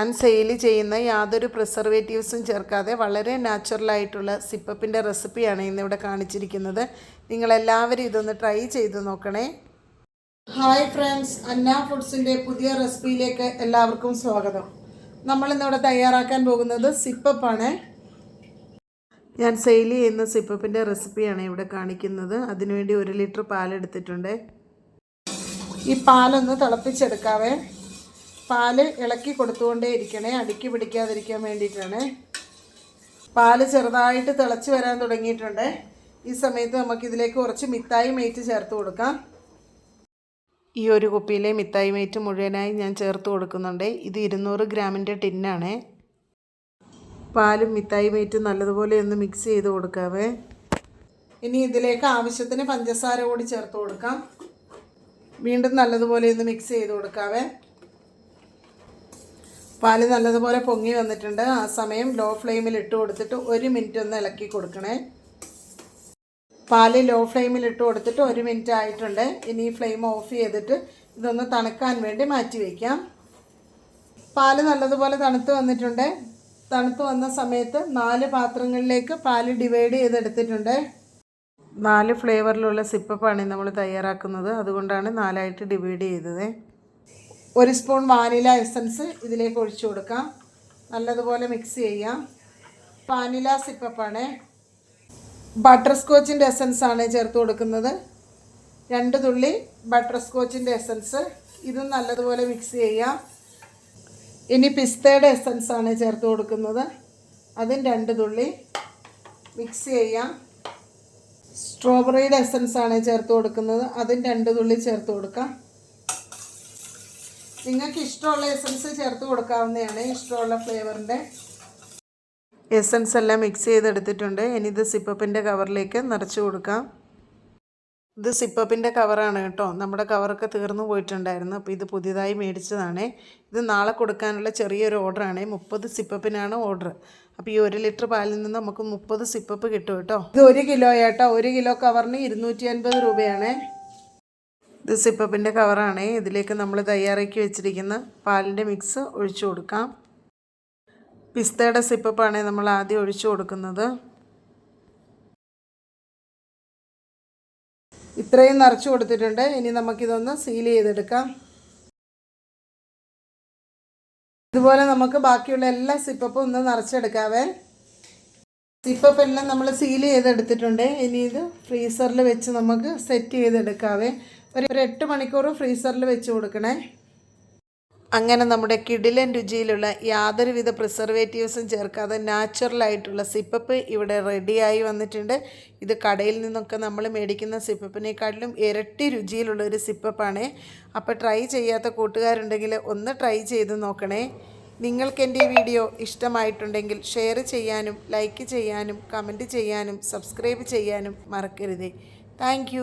ഞാൻ സെയിൽ ചെയ്യുന്ന യാതൊരു പ്രിസർവേറ്റീവ്സും ചേർക്കാതെ വളരെ നാച്ചുറലായിട്ടുള്ള സിപ്പപ്പിന്റെ റെസിപ്പിയാണ് ഇന്നിവിടെ കാണിച്ചിരിക്കുന്നത്. നിങ്ങളെല്ലാവരും ഇതൊന്ന് ട്രൈ ചെയ്ത് നോക്കണേ. ഹായ് ഫ്രണ്ട്സ് അന്ന ഫുഡ്സിന്റെ പുതിയ റെസിപ്പിയിലേക്ക് എല്ലാവർക്കും സ്വാഗതം. നമ്മളിന്നിവിടെ തയ്യാറാക്കാൻ പോകുന്നത് സിപ്പപ്പാണ്. ഞാൻ സെയിൽ ചെയ്യുന്ന സിപ്പപ്പിന്റെ റെസിപ്പിയാണ് ഇവിടെ കാണിക്കുന്നത്. അതിനുവേണ്ടി ഒരു ലിറ്റർ പാലെടുത്തിട്ടുണ്ട്. ഈ പാലൊന്ന് തിളപ്പിച്ചെടുക്കാവേ. പാൽ ഇളക്കി കൊടുത്തുകൊണ്ടേ ഇരിക്കണേ. അടുക്കി പിടിക്കാതിരിക്കാൻ വേണ്ടിയിട്ടാണ്. പാൽ ചെറുതായിട്ട് തിളച്ച് വരാൻ തുടങ്ങിയിട്ടുണ്ട്. ഈ സമയത്ത് നമുക്കിതിലേക്ക് കുറച്ച് മിഠായി മേറ്റ് ചേർത്ത് കൊടുക്കാം. ഈ ഒരു കുപ്പിയിലെ മിഠായി മേറ്റ് മുഴുവനായി ഞാൻ ചേർത്ത് കൊടുക്കുന്നുണ്ട്. ഇത് ഇരുന്നൂറ് ഗ്രാമിന്റെ ടിന്നാണ്. പാലും മിഠായി മേറ്റും നല്ലതുപോലെ ഒന്ന് മിക്സ് ചെയ്ത് കൊടുക്കാവേ. ഇനി ഇതിലേക്ക് ആവശ്യത്തിന് പഞ്ചസാര കൂടി ചേർത്ത് കൊടുക്കാം. വീണ്ടും നല്ലതുപോലെ ഒന്ന് മിക്സ് ചെയ്ത് കൊടുക്കാവേ. പാൽ നല്ലതുപോലെ പൊങ്ങി വന്നിട്ടുണ്ട്. ആ സമയം ലോ ഫ്ലെയിമിൽ ഇട്ട് കൊടുത്തിട്ട് ഒരു മിനിറ്റ് ഒന്ന് ഇളക്കി കൊടുക്കണേ. പാൽ ലോ ഫ്ലെയിമിൽ ഇട്ട് കൊടുത്തിട്ട് ഒരു മിനിറ്റ് ആയിട്ടുണ്ട്. ഇനി ഫ്ലെയിം ഓഫ് ചെയ്തിട്ട് ഇതൊന്ന് തണുക്കാൻ വേണ്ടി മാറ്റി വയ്ക്കാം പാൽ നല്ലതുപോലെ തണുത്ത് വന്നിട്ടുണ്ട്. തണുത്ത് വന്ന സമയത്ത് നാല് പാത്രങ്ങളിലേക്ക് പാൽ ഡിവൈഡ് ചെയ്തെടുത്തിട്ടുണ്ട്. നാല് ഫ്ലേവറിലുള്ള സിപ്പപ്പാണ് നമ്മൾ തയ്യാറാക്കുന്നത്. അതുകൊണ്ടാണ് നാലായിട്ട് ഡിവൈഡ് ചെയ്തത്. ഒരു സ്പൂൺ വാനില എസൻസ് ഇതിലേക്ക് ഒഴിച്ചു കൊടുക്കാം. നല്ലതുപോലെ മിക്സ് ചെയ്യാം. വാനില സിപ്പപ്പാണ്. ബട്ടർ സ്കോച്ചിന്റെ എസൻസ് ആണ് ചേർത്ത് കൊടുക്കുന്നത്. രണ്ട് തുള്ളി ബട്ടർ സ്കോച്ചിന്റെ എസൻസ് ഇതും നല്ലതുപോലെ മിക്സ് ചെയ്യാം. ഇനി പിസ്തയുടെ എസൻസ് ആണ് ചേർത്ത് കൊടുക്കുന്നത്. അതും രണ്ട് തുള്ളി മിക്സ് ചെയ്യാം. സ്ട്രോബെറിയുടെ എസൻസ് ആണ് ചേർത്ത് കൊടുക്കുന്നത്. അതും രണ്ട് തുള്ളി ചേർത്ത് കൊടുക്കാം. നിങ്ങൾക്ക് ഇഷ്ടമുള്ള എസൻസ് ചേർത്ത് കൊടുക്കാവുന്നതാണ് ഇഷ്ടമുള്ള ഫ്ലേവറിന്റെ എസൻസ് എല്ലാം മിക്സ് ചെയ്തെടുത്തിട്ടുണ്ട്. ഇനി ഇത് സിപ്പപ്പിന്റെ കവറിലേക്ക് നിറച്ച് കൊടുക്കാം. ഇത് സിപ്പപ്പിന്റെ കവറാണ് കേട്ടോ. നമ്മുടെ കവറൊക്കെ തീർന്നു പോയിട്ടുണ്ടായിരുന്നു. അപ്പോൾ ഇത് പുതിയതായി മേടിച്ചതാണ്. ഇത് നാളെ കൊടുക്കാനുള്ള ചെറിയൊരു ഓർഡറാണ് മുപ്പത് സിപ്പപ്പിനാണ് ഓർഡർ അപ്പോൾ ഈ ഒരു ലിറ്റർ പാലിൽ നിന്ന് നമുക്ക് മുപ്പത് സിപ്പപ്പ് കിട്ടും കേട്ടോ. ഇത് ഒരു കിലോ ഏട്ടോ ഒരു കിലോ കവറിന് ഇരുന്നൂറ്റി അൻപത് രൂപയാണ്. ഇത് സിപ്പപ്പിന്റെ കവറാണ്. ഇതിലേക്ക് നമ്മൾ തയ്യാറാക്കി വെച്ചിരിക്കുന്ന പാലിന്റെ മിക്സ് ഒഴിച്ചു കൊടുക്കാം. പിസ്തയുടെ സിപ്പപ്പാണ് നമ്മൾ ആദ്യം ഒഴിച്ചു കൊടുക്കുന്നത്. ഇത്രയും നിറച്ചു കൊടുത്തിട്ടുണ്ട്. ഇനി നമുക്കിതൊന്ന് സീൽ ചെയ്തെടുക്കാം. ഇതുപോലെ നമുക്ക് ബാക്കിയുള്ള എല്ലാ സിപ്പപ്പും ഒന്ന് നിറച്ചെടുക്കാവേ. സിപ്പപ്പ് എല്ലാം നമ്മൾ സീൽ ചെയ്തെടുത്തിട്ടുണ്ട്. ഇനി ഇത് ഫ്രീസറിൽ വെച്ച് നമുക്ക് സെറ്റ് ചെയ്തെടുക്കാവേ. ഒരു എട്ട് മണിക്കൂർ ഫ്രീസറിൽ വെച്ച് കൊടുക്കണേ. അങ്ങനെ നമ്മുടെ കിടിലൻ രുചിയിലുള്ള യാതൊരുവിധ പ്രിസർവേറ്റീവ്സും ചേർക്കാതെ നാച്ചുറലായിട്ടുള്ള സിപ്പപ്പ് ഇവിടെ റെഡിയായി വന്നിട്ടുണ്ട്. ഇത് കടയിൽ നിന്നൊക്കെ നമ്മൾ മേടിക്കുന്ന സിപ്പപ്പിനേക്കാട്ടിലും ഇരട്ടി രുചിയിലുള്ള ഒരു സിപ്പപ്പാണ്. അപ്പോൾ ട്രൈ ചെയ്യാത്ത കൂട്ടുകാരുണ്ടെങ്കിൽ ഒന്ന് ട്രൈ ചെയ്ത് നോക്കണേ. നിങ്ങൾക്ക് എന്റെ ഈ വീഡിയോ ഇഷ്ടമായിട്ടുണ്ടെങ്കിൽ ഷെയർ ചെയ്യാനും ലൈക്ക് ചെയ്യാനും കമന്റ് ചെയ്യാനും സബ്സ്ക്രൈബ് ചെയ്യാനും മറക്കരുതേ. താങ്ക്